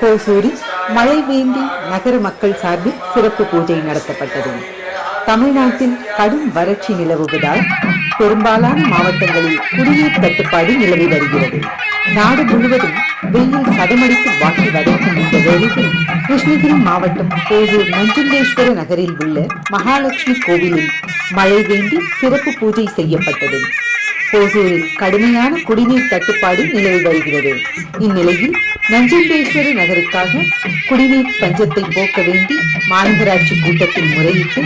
ஹோசூரில் மழை வேண்டி நகர மக்கள் சார்பில் சிறப்பு பூஜை நடத்தப்பட்டது. தமிழ்நாட்டில் கடும் வறட்சி நிலவுவதால் பெரும்பாலான மாவட்டங்களில் குடிநீர் தட்டுப்பாடு நிலவி வருகிறது. நாடு முழுவதும் வெயில் சதமடித்து வாக்கி வதைக்கும் இந்த வேளையில் கிருஷ்ணகிரி மாவட்டம் கோசூர் நஞ்சுண்டேஸ்வர நகரில் உள்ள மகாலட்சுமி கோவிலில் மழை வேண்டி சிறப்பு பூஜை செய்யப்பட்டது. ஓசூரில் கடுமையான குடிநீர் தட்டுப்பாடு நிலவி வருகிறது. இந்நிலையில் நஞ்சம்பேஸ்வரி நகருக்காக குடிநீர் பஞ்சத்தை போக்க வேண்டி மாநகராட்சி கூட்டத்தில் முறையிட்டு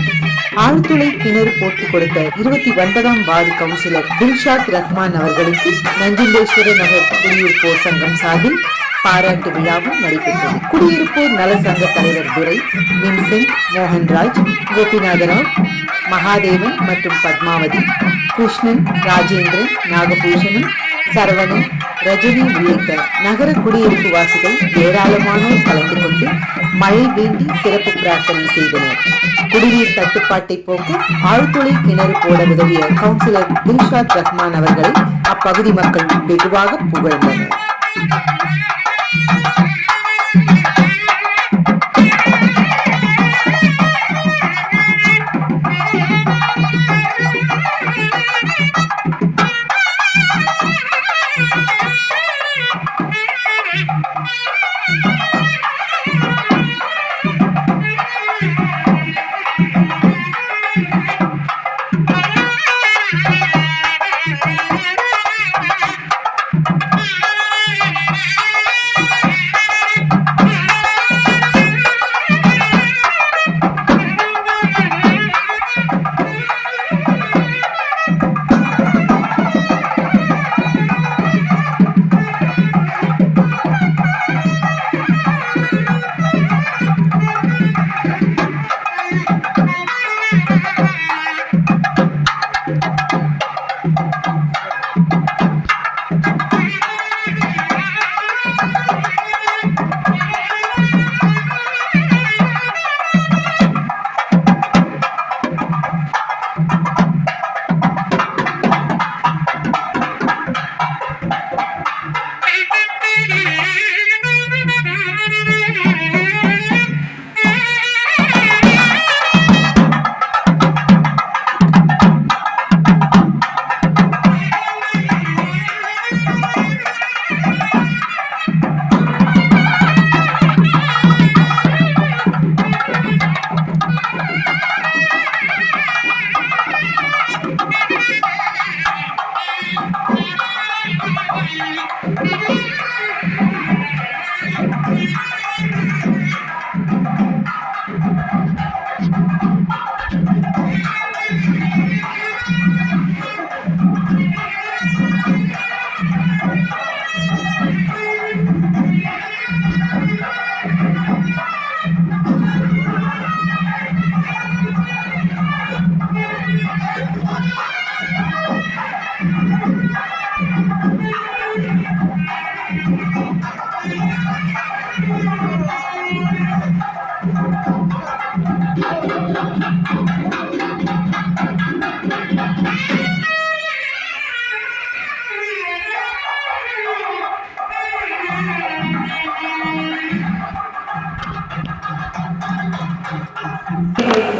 ஆழ்துளை கிணறு போட்டுக் கொடுத்த இருபத்தி ஒன்பதாம் வார்டு கவுன்சிலர் தில்ஷாத் ரஹ்மான் அவர்களுக்கு நஞ்சம்பேஸ்வரி நகர் குடியிருப்போர் சங்கம் சார்பில் பாராட்டு விழாவும் நடைபெற்றது. குடியிருப்போர் நல சங்க தலைவர் துரை வின்சென்ட் மோகன்ராஜ் கோபிநாதராவ் மகாதேவன் மற்றும் பத்மாவதி கிருஷ்ணன் ராஜேந்திரன் நாகபூஷணன் சரவணன் ரஜினி உள்ளிட்ட நகர குடியிருப்பு வாசிகள் ஏராளமானோர் கலந்து கொண்டு மழை வேண்டி சிறப்பு பிரார்த்தனை செய்தனர். குடிநீர் தட்டுப்பாட்டை போக்க ஆழ்துளை கிணறு போட உதவிய கவுன்சிலர் தில்ஷாத் ரஹ்மான் அவர்களை அப்பகுதி மக்கள் வெகுவாக புகழ்ந்தனர்.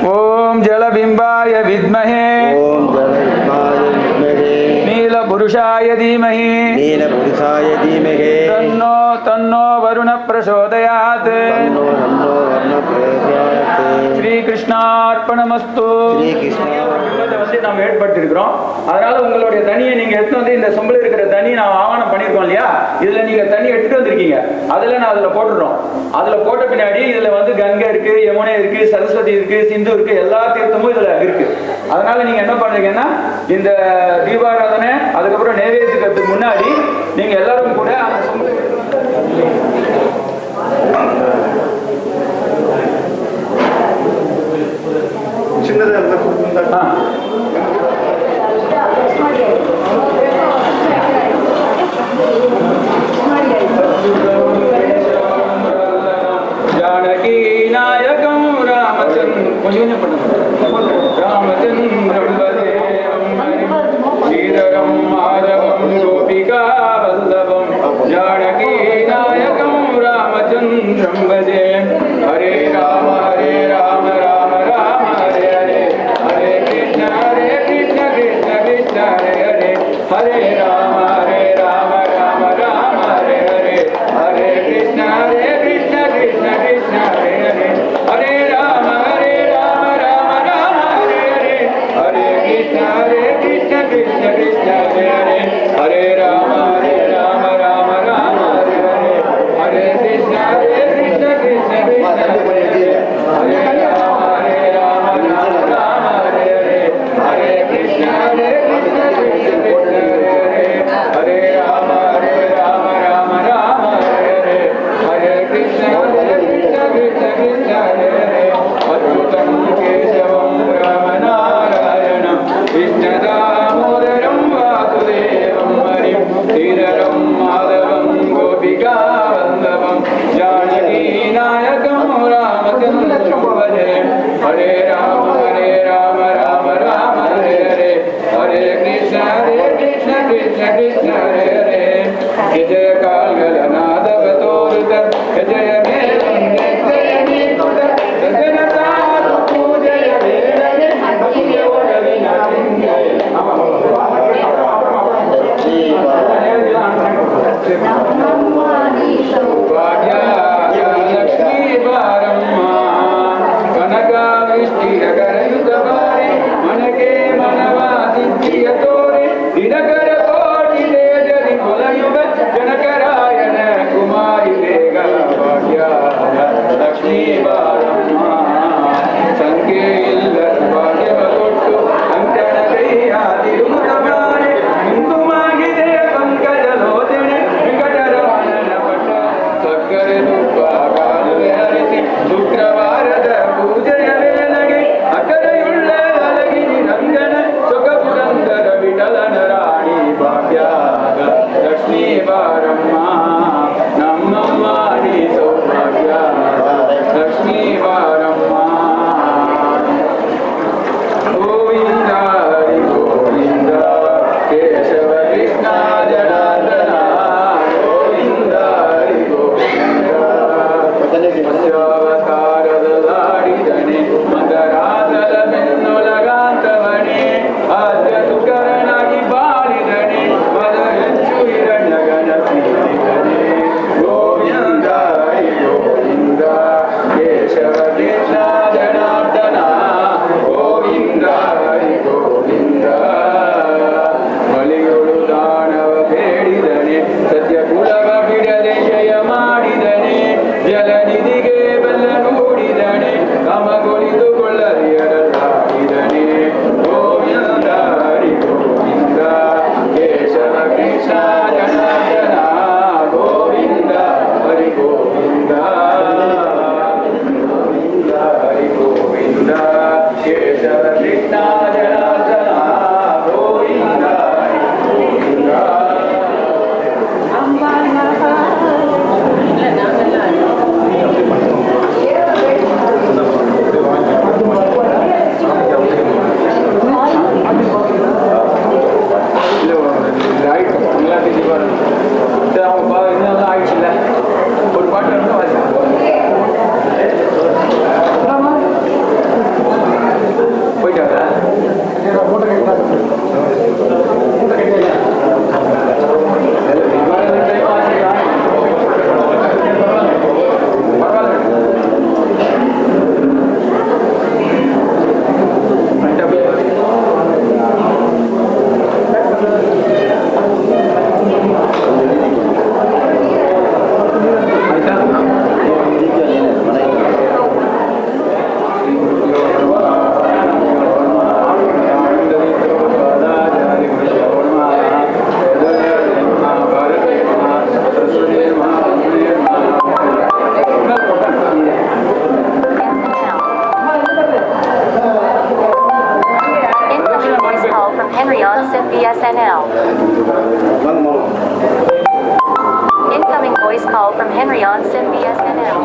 ओम जलबिंबाय विद्महे। ओम नीलपुरुषाय धीमहि नीलपुरुषाय धीमहि तन्नो तन्नो वरुणप्रचोदयात् तन्नो तन्नो वर्णप्रचोदयात् ஸ்ரீகிருஷ்ணார்ப்பணமஸ்து ஸ்ரீகிருஷ்ணா இதை வந்து நாம் ஏற்பட்டிருக்கிறோம் அதனால உங்களுடைய தண்ணியை நீங்க எடுத்து வந்து இந்த சொம்பில் இருக்கிற தண்ணி நான் ஆவணம் பண்ணியிருக்கோம் இல்லையா? இதுல நீங்க தண்ணி எடுத்துட்டு வந்திருக்கீங்க. அதுல நான் அதுல போட்டுடுறோம். அதுல போட்ட பின்னாடி இதுல வந்து கங்கை இருக்கு யமுனை இருக்கு சரஸ்வதி இருக்கு சிந்து இருக்கு எல்லா தீர்த்தமும் இதுல இருக்கு. அதனால நீங்க என்ன பண்றீங்கன்னா இந்த தீபாராதனை அதுக்கப்புறம் நைவேத்தியத்துக்கு முன்னாடி நீங்க எல்லாரும் கூட அந்த சொம்பு ஆ ஜானகி நாயகம் ராமச்சந்திர கொஞ்சம் கொஞ்சம் பண்ணுங்க ராமச்சந்திரம் करे BSNL. Incoming voice call from Henry on SIM BSNL.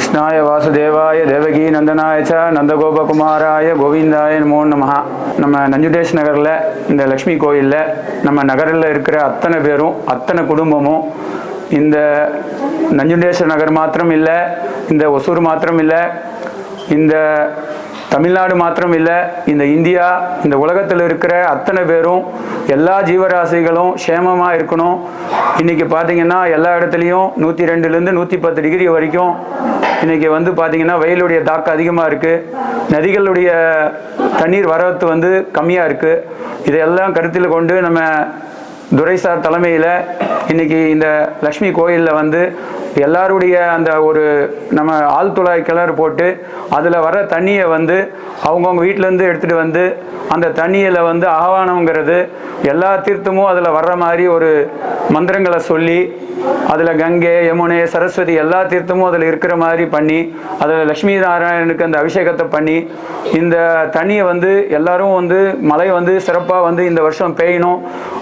கிருஷ்ணாய வாசுதேவாய தேவகி நந்தனாய ச நந்தகோபகுமாராய கோவிந்தாய நமோ நமஹா. நம்ம நஞ்சுடேஷ் நகரில் இந்த லக்ஷ்மி கோயிலில் நம்ம நகரில் இருக்கிற அத்தனை பேரும் அத்தனை குடும்பமும் இந்த நஞ்சுண்டேஸ்வர நகர் மாத்திரம் இல்லை இந்த ஒசூர் மாத்திரம் இல்லை இந்த தமிழ்நாடு மாத்திரம் இல்லை இந்த இந்தியா இந்த உலகத்தில் இருக்கிற அத்தனை பேரும் எல்லா ஜீவராசிகளும் சேமமாக இருக்கணும். இன்னைக்கு பார்த்தீங்கன்னா எல்லா இடத்துலையும் நூற்றி ரெண்டுலேருந்து நூற்றி பத்து டிகிரி வரைக்கும் இன்னைக்கு வந்து பார்த்தீங்கன்னா வெயிலுடைய தாக்கம் அதிகமாக இருக்குது நதிகளுடைய தண்ணீர் வரத்து வந்து கம்மியாக இருக்குது இதையெல்லாம் கருத்தில் கொண்டு நம்ம துரைசார் தலைமையில் இன்னைக்கு இந்த லக்ஷ்மி கோயிலில் வந்து எல்லாருடைய அந்த ஒரு நம்ம ஆழ்துளாய் கிணறு போட்டு அதில் வர தண்ணியை வந்து அவங்கவுங்க வீட்டிலேருந்து எடுத்துகிட்டு வந்து அந்த தண்ணியில் வந்து ஆவானங்கிறது எல்லா தீர்த்தமும் அதில் வர்ற மாதிரி ஒரு மந்திரங்களை சொல்லி அதில் கங்கை யமுனை சரஸ்வதி எல்லா தீர்த்தமும் அதில் இருக்கிற மாதிரி பண்ணி அதில் லக்ஷ்மி நாராயணனுக்கு அந்த அபிஷேகத்தை பண்ணி இந்த தண்ணியை வந்து எல்லாரும் வந்து மழை வந்து சிறப்பாக வந்து இந்த வருஷம் பெய்யணும்.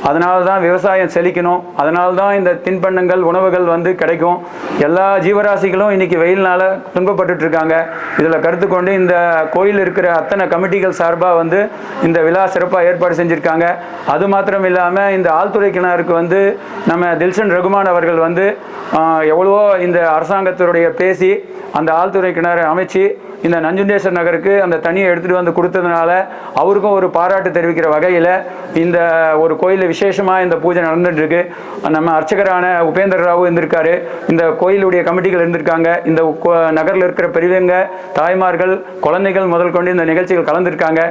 அதனால தான் விவசாயம் செழிக்கணும். அதனால தான் இந்த தின்பண்டங்கள் உணவுகள் வந்து கிடைக்கும். எல்லா ஜீவராசிகளும் இன்னைக்கு வெயில்னால துன்பப்பட்டு இருக்காங்க இதில் கருத்து கொண்டு இந்த கோயில் இருக்கிற அத்தனை கமிட்டிகள் சார்பாக வந்து இந்த விழா சிறப்பாக ஏற்பாடு செஞ்சுருக்காங்க. அது மாத்திரம் இல்லாமல் இந்த ஆழ்துறை கிணறுக்கு வந்து நம்ம தில்ஷன் ரகுமான் அவர்கள் வந்து எவ்வளவோ இந்த அரசாங்கத்தினுடைய பேசி அந்த ஆழ்துறை கிணறு அமைச்சு இந்த நஞ்சுண்டேஸ்வரர் நகருக்கு அந்த தனியை எடுத்துகிட்டு வந்து கொடுத்ததுனால அவருக்கும் ஒரு பாராட்டு தெரிவிக்கிற வகையில் இந்த ஒரு கோயிலில் விசேஷமாக இந்த பூஜை நடந்துட்டுருக்கு. நம்ம அர்ச்சகரான உபேந்தர் ராவு இருந்திருக்காரு. இந்த கோயிலுடைய கமிட்டிகள் இருந்திருக்காங்க. இந்த நகரில் இருக்கிற பெரியவங்க தாய்மார்கள் குழந்தைகள் முதல் கொண்டு இந்த நிகழ்ச்சிகள் கலந்துருக்காங்க.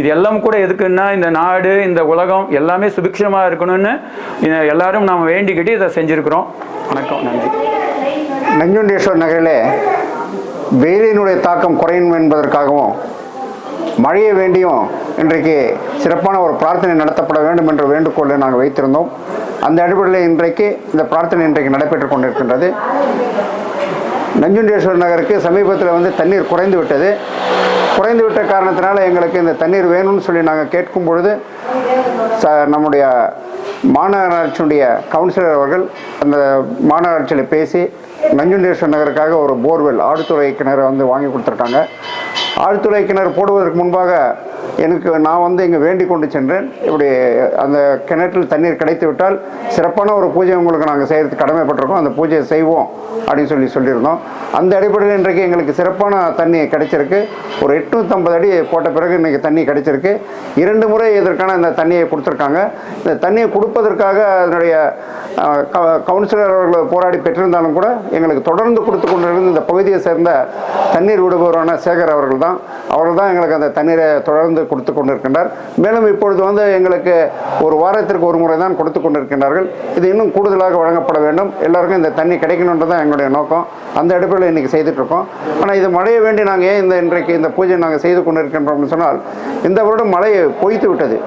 இது எல்லாம் கூட எதுக்குன்னா இந்த நாடு இந்த உலகம் எல்லாமே சுபிக்ஷமாக இருக்கணும்னு எல்லாரும் நாம் வேண்டிக்கிட்டு இதை செஞ்சுருக்கிறோம். வணக்கம் நன்றி. நஞ்சுண்டேஸ்வர் நகரில் வெயிலினுடைய தாக்கம் குறையும் என்பதற்காகவும் மழையை வேண்டியும் இன்றைக்கு சிறப்பான ஒரு பிரார்த்தனை நடத்தப்பட வேண்டும் என்ற வேண்டுகோளை நாங்கள் வைத்திருந்தோம். அந்த அடிப்படையில் இன்றைக்கு இந்த பிரார்த்தனை இன்றைக்கு நடைபெற்று கொண்டிருக்கின்றது. நஞ்சுண்டேஸ்வர் நகருக்கு சமீபத்தில் வந்து தண்ணீர் குறைந்து விட்டது. குறைந்து விட்ட காரணத்தினால எங்களுக்கு இந்த தண்ணீர் வேணும்னு சொல்லி நாங்கள் கேட்கும் பொழுது ச நம்முடைய மாநகராட்சியுடைய கவுன்சிலர் அவர்கள் அந்த மாநகராட்சியில் பேசி நஞ்சுண்டேஸ்வர் நகருக்காக ஒரு போர்வெல் ஆழ்துறை கிணறு வந்து வாங்கி கொடுத்துருக்காங்க. ஆழ்துறை கிணறு போடுவதற்கு முன்பாக எனக்கு நான் வந்து இங்கே வேண்டிக் கொண்டு சென்றேன். இப்படி அந்த கிணற்றில் தண்ணீர் கிடைத்து விட்டால் சிறப்பான ஒரு பூஜை உங்களுக்கு நாங்கள் செய்கிறதுக்கு கடமைப்பட்டிருக்கோம். அந்த பூஜையை செய்வோம் அப்படின்னு சொல்லி சொல்லியிருந்தோம். அந்த அடிப்படையில் இன்றைக்கு எங்களுக்கு சிறப்பான தண்ணி கிடைச்சிருக்கு. ஒரு எட்நூற்றம்பது அடி போட்ட பிறகு இன்றைக்கி தண்ணி கிடைச்சிருக்கு. இரண்டு முறை இதற்கான இந்த தண்ணியை கொடுத்துருக்காங்க. இந்த தண்ணியை கொடுப்பதற்காக அதனுடைய கவுன்சிலர் அவர்கள் போராடி பெற்றிருந்தாலும் கூட எங்களுக்கு தொடர்ந்து கொடுத்து கொண்டிருந்த இந்த பகுதியை சேர்ந்த தண்ணீர் விடுபவரான சேகர் அவர்கள் தான் அவர்கள் தான் எங்களுக்கு அந்த தண்ணீரை தொடர்ந்து கொடுத்து கொண்டிருக்கின்றார். மேலும் இப்பொழுது வந்து எங்களுக்கு ஒரு வாரத்திற்கு ஒரு முறை தான் கொடுத்து கொண்டிருக்கின்றார்கள். இது இன்னும் கூடுதலாக வழங்கப்பட வேண்டும். எல்லாருக்கும் இந்த தண்ணி கிடைக்கணுன்றது தான் எங்களுடைய நோக்கம். அந்த அடிப்படையில் இன்றைக்கி செய்துட்ருக்கோம். ஆனால் இது மழையை வேண்டி நாங்கள் ஏன் இந்த இன்றைக்கு இந்த பூஜை நாங்கள் செய்து கொண்டிருக்கின்றோம்னு சொன்னால் இந்த வருடம் மழை பொய்த்து விட்டது.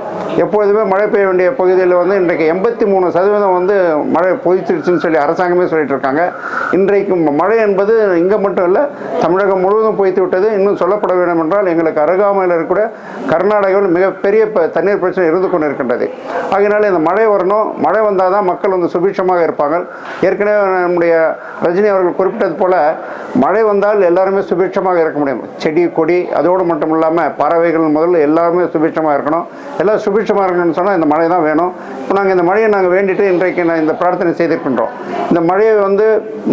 எப்பொழுதுமே மழை பெய்ய வேண்டிய பகுதியில் வந்து இன்றைக்கு எண்பத்தி மூணு சதவீதம் வந்து மழை பொய்த்துடுச்சுன்னு சொல்லி அரசாங்கமே சொல்லிட்டு இருக்காங்க இன்றைக்கு மழை என்பது இங்கே மட்டும் இல்லை தமிழகம் முழுவதும் பொய்த்து விட்டது. இன்னும் சொல்லப்பட வேண்டும் என்றால் எங்களுக்கு அருகாமையில் இருக்கிற கர்நாடகாவில் மிகப்பெரிய ப- தண்ணீர் பிரச்சனை இருந்து கொண்டு இருக்கின்றது ஆகினால இந்த மழை வரணும். மழை வந்தால் தான் மக்கள் வந்து சுபிட்சமாக இருப்பாங்க. ஏற்கனவே நம்முடைய ரஜினி அவர்கள் குறிப்பிட்டது போல மழை வந்தால் எல்லாருமே சுபிட்சமாக இருக்க முடியும். செடி கொடி அதோடு மட்டும் இல்லாமல் பறவைகள் முதல்ல எல்லாருமே சுபிட்சமாக இருக்கணும். எல்லாம் சுபிட்சமாக இருக்கணும்னு சொன்னால் இந்த மழை தான் வேணும். இப்போ நாங்கள் இந்த மழையை நாங்கள் வேண்டிட்டு இன்றைக்கு நான் இந்த பிரார்த்தனை செய்திருக்கின்றோம். இந்த மழையை வந்து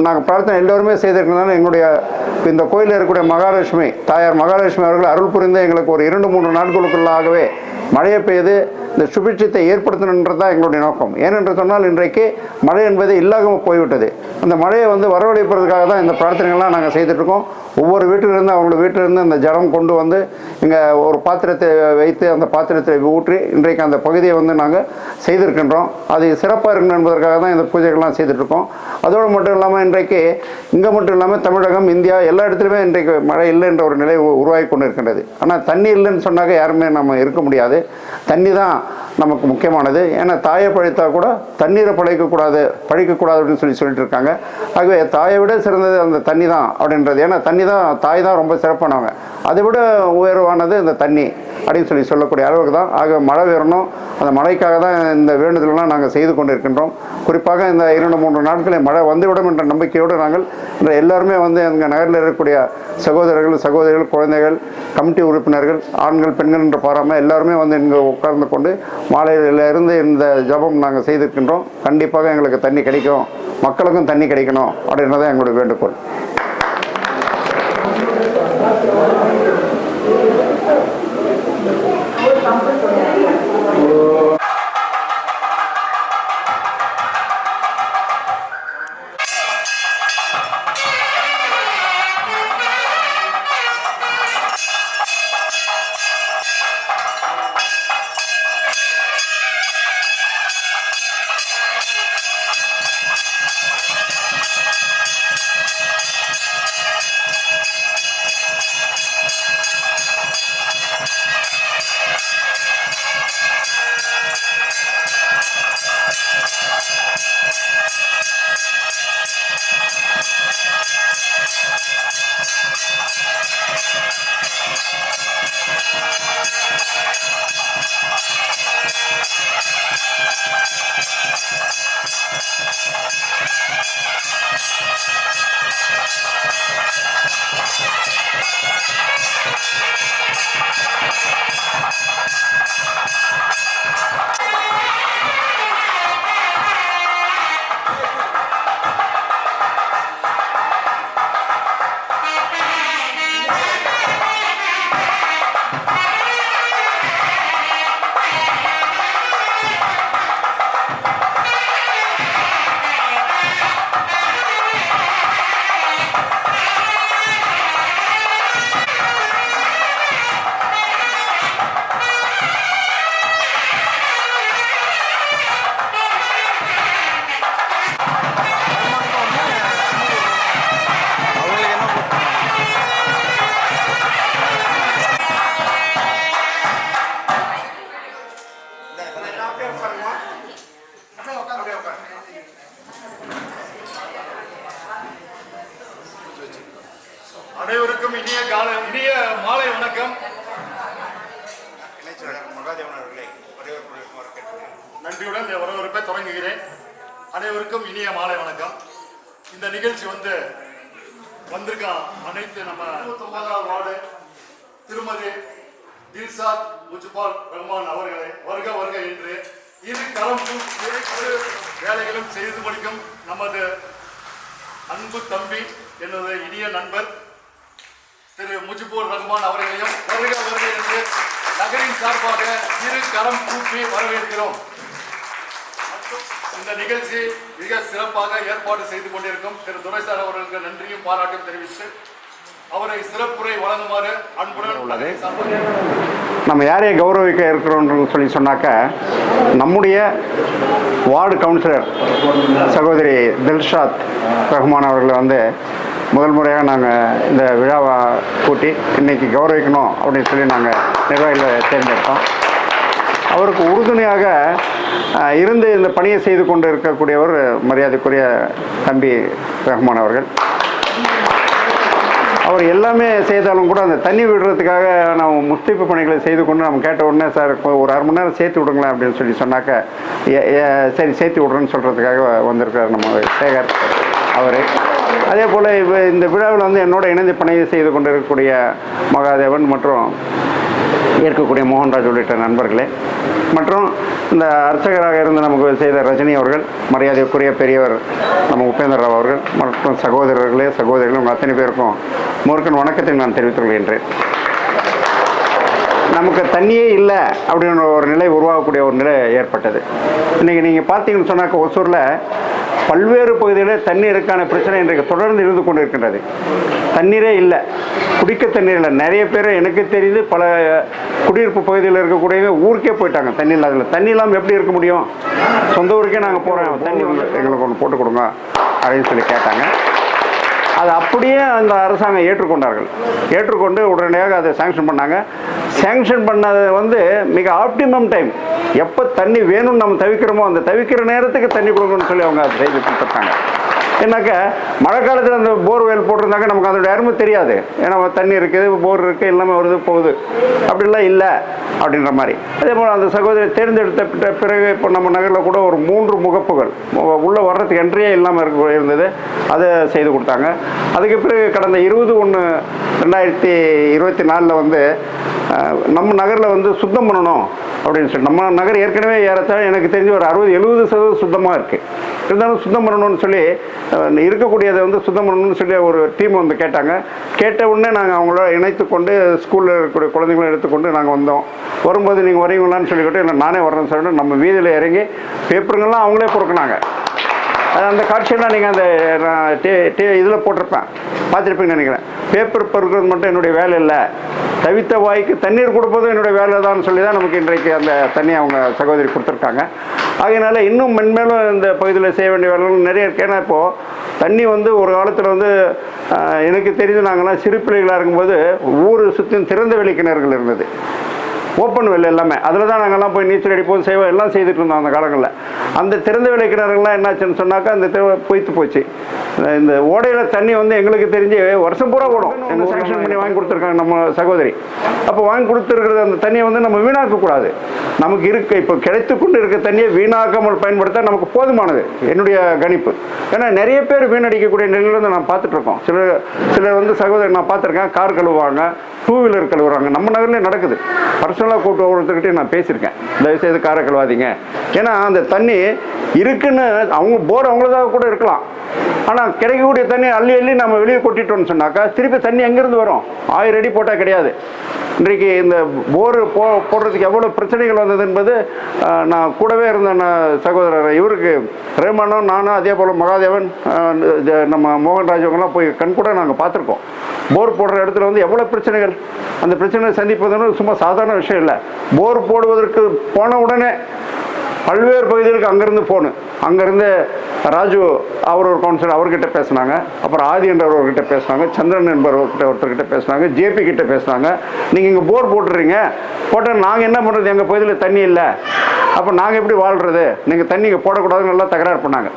நாங்கள் பிரார்த்தனை எல்லோருமே செய்திருக்கிறதுனால எங்களுடைய இந்த கோயிலில் இருக்கக்கூடிய மகாலட்சுமி தாயார் மகாலட்சுமி அவர்கள் அருள் புரிந்து எங்களுக்கு ஒரு இரண்டு மூன்று நாட்களுக்குள்ளாகவே மழையை பெய்து இந்த சுபிட்சத்தை ஏற்படுத்தணுன்றது தான் எங்களுடைய நோக்கம். ஏனென்று சொன்னால் இன்றைக்கு மழை என்பது இல்லாமல் போய்விட்டது. அந்த மழையை வந்து வரவழைப்பதற்காக தான் இந்த பிரார்த்தனைகள்லாம் நாங்கள் செய்துட்ருக்கோம். ஒவ்வொரு வீட்டிலிருந்து அவங்களோட வீட்டிலிருந்து அந்த ஜலம் கொண்டு வந்து இங்கே ஒரு பாத்திரத்தை வைத்து அந்த பாத்திரத்தை ஊற்றி இன்றைக்கு அந்த பகுதியை வந்து நாங்கள் செய்திருக்கின்றோம். அது சிறப்பாக இருக்கணும் என்பதற்காக தான் இந்த பூஜைகள்லாம் செய்துட்ருக்கோம். அதோடு மட்டும் இல்லாமல் இன்றைக்கு இங்கே மட்டும் இல்லாமல் தமிழகம் இந்தியா எல்லா இடத்துலையுமே இன்றைக்கு மழை இல்லை என்ற ஒரு நிலை உருவாகி கொண்டு இருக்கின்றது ஆனால் தண்ணி இல்லைன்னு சொன்னாக்க யாருமே நம்ம இருக்க முடியாது. தண்ணி தான் நமக்கு முக்கியமானது. ஏன்னா தாயை பழைத்தா கூட தண்ணீரை பழைக்கக்கூடாது பழிக்கக்கூடாது அப்படின்னு சொல்லி சொல்லிட்டு இருக்காங்க ஆகவே தாயை விட சிறந்தது அந்த தண்ணி தான் அப்படின்றது. ஏன்னா தண்ணி தான் தாய் தான் ரொம்ப சிறப்பானவங்க. அதை விட உயர்வானது இந்த தண்ணி அப்படின்னு சொல்லி சொல்லக்கூடிய அளவுக்கு தான். ஆக மழை வரணும் அந்த மழைக்காக தான் இந்த வேண்டுதலெல்லாம் நாங்கள் செய்து கொண்டிருக்கின்றோம். குறிப்பாக இந்த இரண்டு மூன்று நாட்களில் மழை வந்துவிடும் என்ற நம்பிக்கையோடு நாங்கள் இந்த எல்லாருமே வந்து எங்கள் நகரில் இருக்கக்கூடிய சகோதரர்கள் சகோதரிகள் குழந்தைகள் கமிட்டி உறுப்பினர்கள் ஆண்கள் பெண்கள் என்று பாராமல் எல்லாருமே வந்து இங்கே உட்கார்ந்து கொண்டு மாலையில இருந்து இந்த ஜபம் நாங்கள் செய்திருக்கின்றோம். கண்டிப்பாக எங்களுக்கு தண்ணி கிடைக்கும். மக்களுக்கும் தண்ணி கிடைக்கணும் அப்படின்றதான் எங்களுடைய வேண்டுகோள். தம்பி எனது இனிய நண்பர் திரு முஜிபுர் ரஹ்மான் அவர்களையும் வருக வருக என்று நகரின் சார்பாக இரு கரம் கூப்பி வரவேற்கிறோம். இந்த நிகழ்ச்சி மிக சிறப்பாக ஏற்பாடு செய்து கொண்டிருக்கும் திரு துரைசார் அவர்களுக்கு நன்றியும் பாராட்டும் தெரிவித்து அவரை சிறப்புரை வழங்குமாறு அன்புடன் சார்பாக நம்ம யாரையை கௌரவிக்க இருக்கிறோம்னு சொல்லி சொன்னாக்க நம்முடைய வார்டு கவுன்சிலர் சகோதரி தில்ஷாத் ரஹ்மான் அவர்களை வந்து முதல் முறையாக நாங்கள் இந்த விழாவை கூட்டி இன்னைக்கு கௌரவிக்கணும் அப்படின்னு சொல்லி நாங்கள் நிர்வாகிகளை தேர்ந்தெடுத்தோம். அவருக்கு உறுதுணையாக இருந்து இந்த பணியை செய்து கொண்டு இருக்கக்கூடியவர் மரியாதைக்குரிய தம்பி ரஹ்மான் அவர்கள். அவர் எல்லாமே செய்தாலும் கூட அந்த தண்ணி விடுறதுக்காக நம்ம முஸ்தீப்பு பணிகளை செய்து கொண்டு நம்ம கேட்ட உடனே சார் ஒரு அரை மணி நேரம் சேர்த்து விடுங்களேன் அப்படின்னு சொல்லி சொன்னாக்க "ஏ- ஏ, சரி சேர்த்து விட்றேன்னு சொல்கிறதுக்காக வந்திருக்கார் நம்ம சேகர் அவர். அதே போல் இப்போ இந்த விழாவில் வந்து என்னோட இணைந்து பணியை செய்து கொண்டிருக்கக்கூடிய மகாதேவன் மற்றும் இருக்கக்கூடிய மோகன்ராஜ் உள்ளிட்ட நண்பர்களே. மற்றும் இந்த அர்ச்சகராக இருந்து நமக்கு செய்த ரஜினி அவர்கள் மரியாதைக்குரிய பெரியவர் நம்ம உபேந்திர ராவ் அவர்கள் மற்றும் சகோதரர்களே சகோதரிகள் உங்கள் அத்தனை பேருக்கும் முருகன் வணக்கத்தை நான் தெரிவித்துக் கொள்கின்றேன். நமக்கு தண்ணியே இல்லை அப்படின்ற ஒரு நிலை உருவாகக்கூடிய ஒரு நிலை ஏற்பட்டது. இன்றைக்கி நீங்கள் பார்த்தீங்கன்னு சொன்னாக்க ஒசூரில் பல்வேறு பகுதிகளில் தண்ணீருக்கான பிரச்சனை இன்றைக்கு தொடர்ந்து இருந்து கொண்டிருக்கின்றது. தண்ணீரே இல்லை. குடிக்க தண்ணீர் இல்லை. நிறைய பேர் எனக்கு தெரிந்து பல குடியிருப்பு பகுதியில் இருக்கக்கூடியவங்க ஊருக்கே போயிட்டாங்க தண்ணி இல்லாததில். தண்ணி இல்லாமல் எப்படி இருக்க முடியும்? சொந்த ஊருக்கே நாங்கள் போகிறோம் தண்ணி வந்து எங்களுக்கு ஒன்று போட்டு கொடுங்க அப்படின்னு சொல்லி கேட்டாங்க. அது அப்படியே அந்த அரசாங்கம் ஏற்றுக்கொண்டார்கள். ஏற்றுக்கொண்டு உடனடியாக அதை சேங்ஷன் பண்ணாங்க. சேங்ஷன் பண்ணது வந்து மிக ஆப்டிமம் டைம் எப்போ தண்ணி வேணும்னு நம்ம தவிக்கிறோமோ அந்த தவிக்கிற நேரத்துக்கு தண்ணி கொடுக்கணும்னு சொல்லி அவங்க அதை செய்து கொடுத்துருக்காங்க ஏன்னாக்க மழை காலத்தில் அந்த போர்வெல் போட்டிருந்தாக்க நமக்கு அதோட அருமை தெரியாது. ஏன்னா தண்ணி இருக்குது போர் இருக்குது எல்லாமே வருது போகுது. அப்படிலாம் இல்லை அப்படின்ற மாதிரி. அதே போல் அந்த சகோதரி தேர்ந்தெடுத்த பிறகு இப்போ நம்ம நகரில் கூட ஒரு மூன்று முகப்புகள் உள்ளே வர்றதுக்கு என்றே இல்லாமல் இருக்க இருந்தது. அதை செய்து கொடுத்தாங்க. அதுக்கு பிறகு கடந்த இருபது ஒன்று ரெண்டாயிரத்தி இருபத்தி நாலில் வந்து நம்ம நகரில் வந்து சுத்தம் பண்ணணும் அப்படின்னு சொல்லி நம்ம நகர் ஏற்கனவே ஏறத்தாழ எனக்கு தெரிஞ்சு ஒரு அறுபது எழுபது சதவீதம் சுத்தமாக இருக்குது இருந்தாலும் சுத்தம் பண்ணணும்னு சொல்லி இருக்கக்கூடியதை வந்து சுத்தம் பண்ணணும்னு சொல்லி ஒரு டீம் வந்து கேட்டாங்க. கேட்ட உடனே நாங்கள் அவங்களோட இணைத்து கொண்டு ஸ்கூலில் இருக்கக்கூடிய குழந்தைங்களை எடுத்துக்கொண்டு நாங்கள் வந்தோம். வரும்போது நீங்கள் வரீங்களான்னு சொல்லிக்கிட்டு இல்லை நானே வரேன்னு சொல்லிட்டு நம்ம வீதியில் இறங்கி பேப்பருங்கள்லாம் அவங்களே பொறுக்கினாங்க. அது அந்த காட்சியெல்லாம் நீங்கள் அந்த நான் டே டே இதில் போட்டிருப்பேன். பார்த்துருப்பீங்கன்னு நினைக்கிறேன். பேப்பர் பொறுக்கிறது மட்டும் என்னுடைய வேலை இல்லை. தவித்த வாய்க்கு தண்ணீர் கொடுப்பதும் என்னுடைய வேலை தான் சொல்லி தான் நமக்கு இன்றைக்கு அந்த தண்ணி அவங்க சகோதரி கொடுத்துருக்காங்க. அதனால் இன்னும் மென்மேலும் இந்த பகுதியில் செய்ய வேண்டிய வேலைகள் நிறைய இருக்கு. ஏன்னா இப்போது தண்ணி வந்து ஒரு காலத்தில் வந்து எனக்கு தெரிஞ்சு நாங்கள்லாம் சிறு பிள்ளைகளாக இருக்கும்போது ஊர் சுற்றியும் திறந்த வெளி கிணறுகள் இருந்தது. ஓப்பன் வெல் எல்லாமே. அதில் தான் நாங்கள்லாம் போய் நீச்சல் அடிப்போம் செய்வோம் எல்லாம் செய்துட்டு இருந்தோம் அந்த காலங்களில். அந்த திறந்த வெளி கிணறுகள்லாம் என்னாச்சுன்னு சொன்னாக்கா அந்த பொய்த்து போச்சு. இந்த ஓடையில் தண்ணி வந்து எங்களுக்கு தெரிஞ்சு வருஷம் பூரா ஓடும். எங்கள் சேங்ஷன் பண்ணி வாங்கி கொடுத்துருக்காங்க நம்ம சகோதரி. அப்போ வாங்கி கொடுத்துருக்கிறது அந்த தண்ணியை வந்து நம்ம வீணாக்கக்கூடாது நமக்கு இருக்க இப்போ கிடைத்து கொண்டு இருக்க தண்ணியை வீணாக்காமல் பயன்படுத்த நமக்கு போதுமானது. என்னுடைய கணிப்பு. ஏன்னா நிறைய பேர் வீணடிக்கக்கூடிய நிலையில வந்து நான் பார்த்துட்டு இருக்கோம். சிலர் சிலர் வந்து சகோதரி நான் பார்த்துருக்கேன் கார் கழுவுவாங்க டூ வீலர் கழுவுறாங்க. நம்ம நகர்லேயே நடக்குது. பர்சனலாக கூட்டு ஒருத்தர்கிட்டே நான் பேசியிருக்கேன். தயவுசெய்து காரை கழுவாதீங்க. ஏன்னா அந்த தண்ணி இருக்குன்னு அவங்க போர் அவங்களதாக கூட இருக்கலாம். ஆனால் கிடைக்கக்கூடிய தண்ணி அள்ளி அள்ளி நம்ம வெளியே கொட்டிட்டோம்னு சொன்னாக்கா திருப்பி தண்ணி எங்கேருந்து வரும்? ஆயிரம் அடி போட்டால் கிடையாது. இன்றைக்கு இந்த போர் போ போடுறதுக்கு எவ்வளோ பிரச்சனைகள் வந்தது என்பது நான் கூடவே இருந்த சகோதரர் இவருக்கு ரேமனும் நானும் அதே போல் மகாதேவன் நம்ம மோகன்ராஜ் அவங்கெல்லாம் போய் கண் கூட நாங்கள் பார்த்துருக்கோம். போர் போடுற இடத்துல வந்து எவ்வளோ பிரச்சனைகள்? அந்த பிரச்சனை சந்திப்பதுன்னு சும்மா சாதாரண விஷயம் இல்லை. போர் போடுவதற்கு போன உடனே பல்வேறு பகுதிகளுக்கு அங்கேருந்து ஃபோனு அங்கேருந்து ராஜு அவர் ஒரு கவுன்சிலர் அவர்கிட்ட பேசுனாங்க. அப்புறம் ஆதி என்றவர்கிட்ட பேசுனாங்க. சந்திரன் என்பவர்கிட்ட ஒருத்தர்கிட்ட பேசுனாங்க. ஜேபி கிட்ட பேசுனாங்க. நீங்கள் இங்கே போர் போட்டுறீங்க. போட்டால் நாங்கள் என்ன பண்ணுறது எங்கள் பகுதியில் தண்ணி இல்லை. அப்போ நாங்கள் எப்படி வாழ்கிறது நீங்கள் தண்ணி இங்கே போடக்கூடாதுன்னு எல்லாம் தகராறு பண்ணாங்க.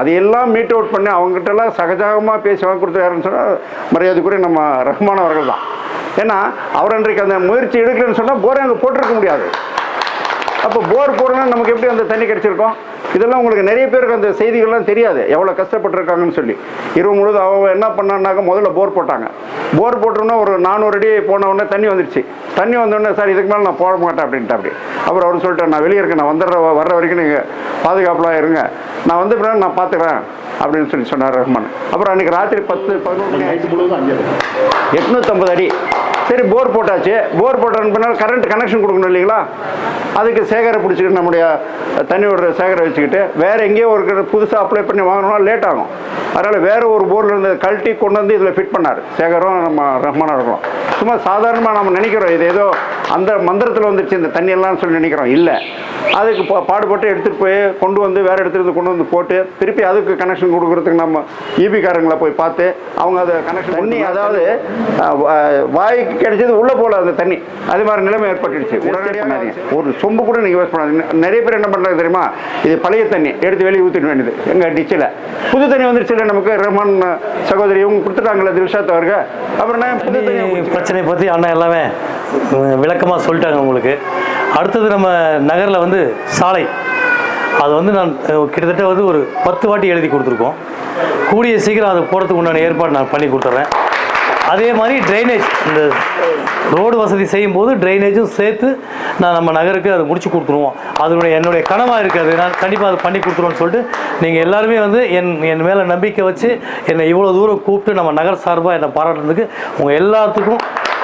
அதையெல்லாம் மீட் அவுட் பண்ணி அவங்ககிட்ட எல்லாம் சகஜமாக பேசி வாங்கி கொடுத்து யாருன்னு சொன்னால் மரியாதைக்குரிய நம்ம ரஹ்மான் அவர்கள் தான். ஏன்னா அவர் அன்றைக்கு அந்த முயற்சி எடுக்கலன்னு சொன்னால் போரை அங்கே போட்டிருக்க முடியாது. அப்போ போர் போடணும்னா நமக்கு எப்படி அந்த தண்ணி கிடச்சிருக்கோம்? இதெல்லாம் உங்களுக்கு நிறைய பேருக்கு அந்த செய்திகள்லாம் தெரியாது. எவ்வளோ கஷ்டப்பட்டிருக்காங்கன்னு சொல்லி. இரவு முழுது அவங்க என்ன பண்ணான்னாக்க முதல்ல போர் போட்டாங்க. போர் போட்டோன்னா ஒரு நானூறு அடி போன உடனே தண்ணி வந்துருச்சு. தண்ணி வந்தோடனே சார் இதுக்கு மேலே நான் போட மாட்டேன் அப்படின்ட்டு அப்படி அப்புறம் அவர் சொல்லிட்டு நான் வெளியே இருக்கேன் நான் வந்துடுற வர்ற வரைக்கும் நீங்கள் பாதுகாப்புலாம் இருங்க. நான் வந்த பிறகு நான் பார்த்துக்கிறேன் அப்படின்னு சொல்லி சொன்னார் ரஹ்மான். அப்புறம் அன்றைக்கி ராத்திரி பத்து பதினொன்று. எட்நூற்றம்பது அடி. சரி போர் போட்டாச்சு. போர் போட்ட பின்னால் கரண்ட் கனெக்ஷன் கொடுக்கணும் இல்லைங்களா? அதுக்கு சேகரை பிடிச்சிக்கிட்டு நம்முடைய தண்ணி விடுற சேகரை வச்சுக்கிட்டு வேற எங்கேயோ ஒரு புதுசாக அப்ளை பண்ணி வாங்கணும்னா லேட் ஆகும். அதனால் வேற ஒரு போர்டில் இருந்து கழட்டி கொண்டு வந்து இதில் ஃபிட் பண்ணார். சேகரும் நம்ம ரஹ்மான இருக்கிறோம் சும்மா சாதாரணமாக நம்ம நினைக்கிறோம் இது ஏதோ அந்த மந்திரத்தில் வந்துருச்சு இந்த தண்ணி எல்லாம் சொல்லி நினைக்கிறோம். இல்லை. அதுக்கு பா- பாடுபட்டு எடுத்துகிட்டு போய் கொண்டு வந்து வேற இடத்துல இருந்து கொண்டு வந்து போட்டு திருப்பி அதுக்கு கனெக்ஷன் கொடுக்கறதுக்கு நம்ம ஈபி காரங்களை போய் பார்த்து அவங்க அதை கனெக்ஷன் தண்ணி அதாவது வாய்க்கு கிடைச்சது உள்ள போல அந்த தண்ணி. அது மாதிரி நிலைமை ஏற்பட்டுடுச்சு. உடனடியாக பண்ணாதீங்க. ஒரு சொம்பு கூட நீங்கள் வேஸ்ட் பண்ணாதீங்க. நிறைய பேர் என்ன பண்ணுறாங்க தெரியுமா? இது பழைய தண்ணி எடுத்து வெளியே ஊற்றிட வேண்டியது. எங்கள் டிச்சில். புது தண்ணி வந்துருச்சு இல்லை நமக்கு ரஹ்மான் சகோதரி இவங்க கொடுத்துட்டாங்களே தில்ஷாத் அவருக்கு. அப்புறம் நான் புது தண்ணி தண்ணி பிரச்சனை பற்றி அண்ணன் எல்லாமே விளக்கமாக சொல்லிட்டாங்க உங்களுக்கு. அடுத்தது நம்ம நகரில் வந்து சாலை. அது வந்து நான் கிட்டத்தட்ட வந்து ஒரு பத்து வாட்டி எழுதி கொடுத்துருக்கோம். கூடிய சீக்கிரம் அது போகிறதுக்கு உண்டான ஏற்பாடு நான் பண்ணி கொடுத்துட்றேன் அதே மாதிரி ட்ரைனேஜ் இந்த ரோடு வசதி செய்யும் போது ட்ரைனேஜும் சேர்த்து நான் நம்ம நகருக்கு அதை முடிச்சு கொடுத்துருவோம். அதனுடைய என்னுடைய கனவாக இருக்குது நான் கண்டிப்பாக அதை பண்ணி கொடுத்துருவோன்னு சொல்லிட்டு நீங்கள் எல்லாருமே வந்து என் என் மேலே நம்பிக்கை வச்சு என்னை இவ்வளோ தூரம் கூப்பிட்டு நம்ம நகர் சார்பாக என்னை பாராட்டுறதுக்கு உங்கள் எல்லாத்துக்கும்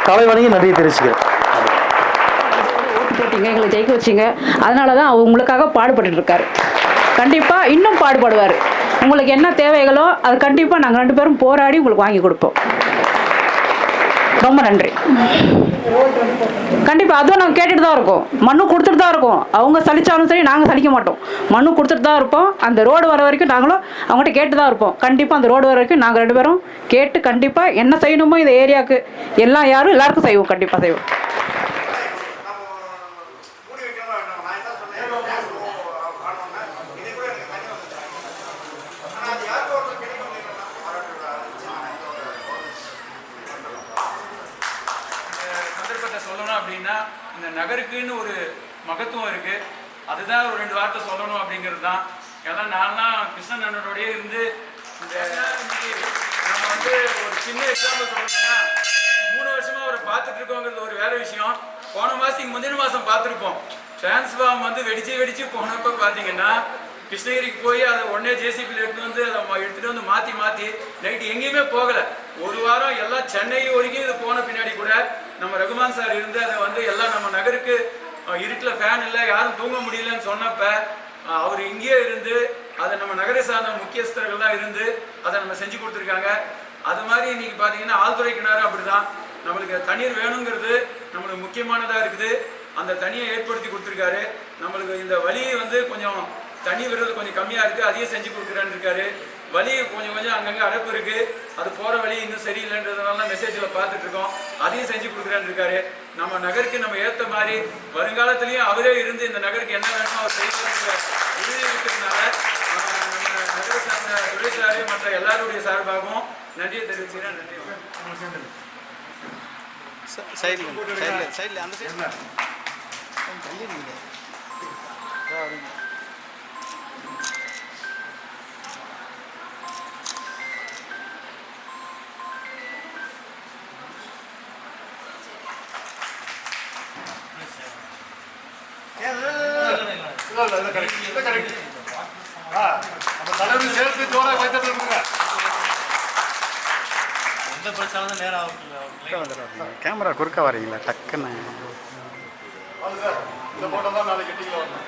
தலை நன்றியை தெரிவிச்சுக்கிறேன். ஓட்டு எங்களை ஜெயிக்க வச்சீங்க. அதனால தான் அவர் உங்களுக்காக பாடுபட்டு இருக்காரு கண்டிப்பாக இன்னும் பாடுபடுவார். உங்களுக்கு என்ன தேவைகளோ அது கண்டிப்பாக நாங்கள் ரெண்டு பேரும் போராடி உங்களுக்கு வாங்கி கொடுப்போம். ரொம்ப நன்றி. கண்டிப்பாக அதுவும் நாங்கள் கேட்டுட்டு தான் இருக்கோம். மண்ணு கொடுத்துட்டு தான் இருக்கோம். அவங்க சலிச்சாலும் சரி நாங்கள் சலிக்க மாட்டோம். மண்ணு கொடுத்துட்டு தான் இருப்போம். அந்த ரோடு வர வரைக்கும் நாங்களும் அவங்ககிட்ட கேட்டு தான் இருப்போம். கண்டிப்பாக அந்த ரோடு வர வரைக்கும் நாங்கள் ரெண்டு பேரும் கேட்டு கண்டிப்பாக என்ன செய்யணுமோ இந்த ஏரியாவுக்கு எல்லாம் யாரும் எல்லாருக்கும் செய்வோம். கண்டிப்பாக செய்வோம் இந்த சந்தர்ப்பத்தை சொல்லணும் அப்படின்னா இந்த நகருக்குன்னு ஒரு மகத்துவம் இருக்கு. அதுதான் ஒரு ரெண்டு வார்த்தை சொல்லணும் அப்படிங்கிறது தான். ஏன்னா நான்லாம் கிருஷ்ணன் அண்ணனோடய இருந்து இந்த நம்ம வந்து ஒரு சின்ன எக்ஸாம்பிள் சொல்லணும்னா மூணு வருஷமா அவரை பார்த்துட்டு இருக்கோங்கிறது ஒரு வேற விஷயம். போன மாசத்துக்கு முந்தின மாசம் பார்த்துருப்போம். டிரான்ஸ்ஃபார்ம் வந்து வெடிச்சு வெடிச்சு போனப்ப பார்த்தீங்கன்னா கிருஷ்ணகிரிக்கு போய் அதை உடனே ஜேசிபியில் எடுத்து வந்து அதை எடுத்துகிட்டு வந்து மாற்றி மாற்றி நைட்டு எங்கேயுமே போகலை. ஒரு வாரம் எல்லாம் சென்னை வரைக்கும் இது போன பின்னாடி கூட நம்ம ரகுமான் சார் இருந்து அதை வந்து எல்லாம் நம்ம நகருக்கு இருட்டில் ஃபேன் இல்லை யாரும் தூங்க முடியலன்னு சொன்னப்ப அவர் இங்கேயே இருந்து அதை நம்ம நகரை சார்ந்த முக்கியஸ்தர்கள்லாம் இருந்து அதை நம்ம செஞ்சு கொடுத்துருக்காங்க. அது மாதிரி இன்னைக்கு பார்த்தீங்கன்னா ஆழ்துறை கிணறு அப்படிதான். நம்மளுக்கு தண்ணீர் வேணுங்கிறது நம்மளுக்கு முக்கியமானதாக இருக்குது. அந்த தண்ணியை ஏற்படுத்தி கொடுத்துருக்காரு. நம்மளுக்கு இந்த வழி வந்து கொஞ்சம் தண்ணி விடுறது கொஞ்சம் கம்மியாக இருக்குது அதையும் செஞ்சு கொடுக்குறேன்னு இருக்காரு. வழி கொஞ்சம் கொஞ்சம் அங்கங்கே அடைப்பு இருக்குது அது போகிற வழி இன்னும் சரியில்லைன்றதுனால மெசேஜில் பார்த்துட்டு இருக்கோம் அதையும் செஞ்சு கொடுக்குறேன்னு இருக்காரு நம்ம நகருக்கு நம்ம ஏற்ற மாதிரி வருங்காலத்திலையும் அவரே இருந்து இந்த நகருக்கு என்ன வேணுமோ அவர் செய்யணுங்கிற இது இருக்கிறதுனால நம்ம நம்ம நகர சார்ந்த துறை சாரு மற்ற எல்லாருடைய சார்பாகவும் நன்றியை தெரிவிச்சுக்கிறேன். நன்றி. வணக்கம். இல்ல, கேமரா குறுக்க வரீங்களா டக்குன்னு. இந்த போட்டோ தான் நாளைக்கு எட்டிங்களா வரணும்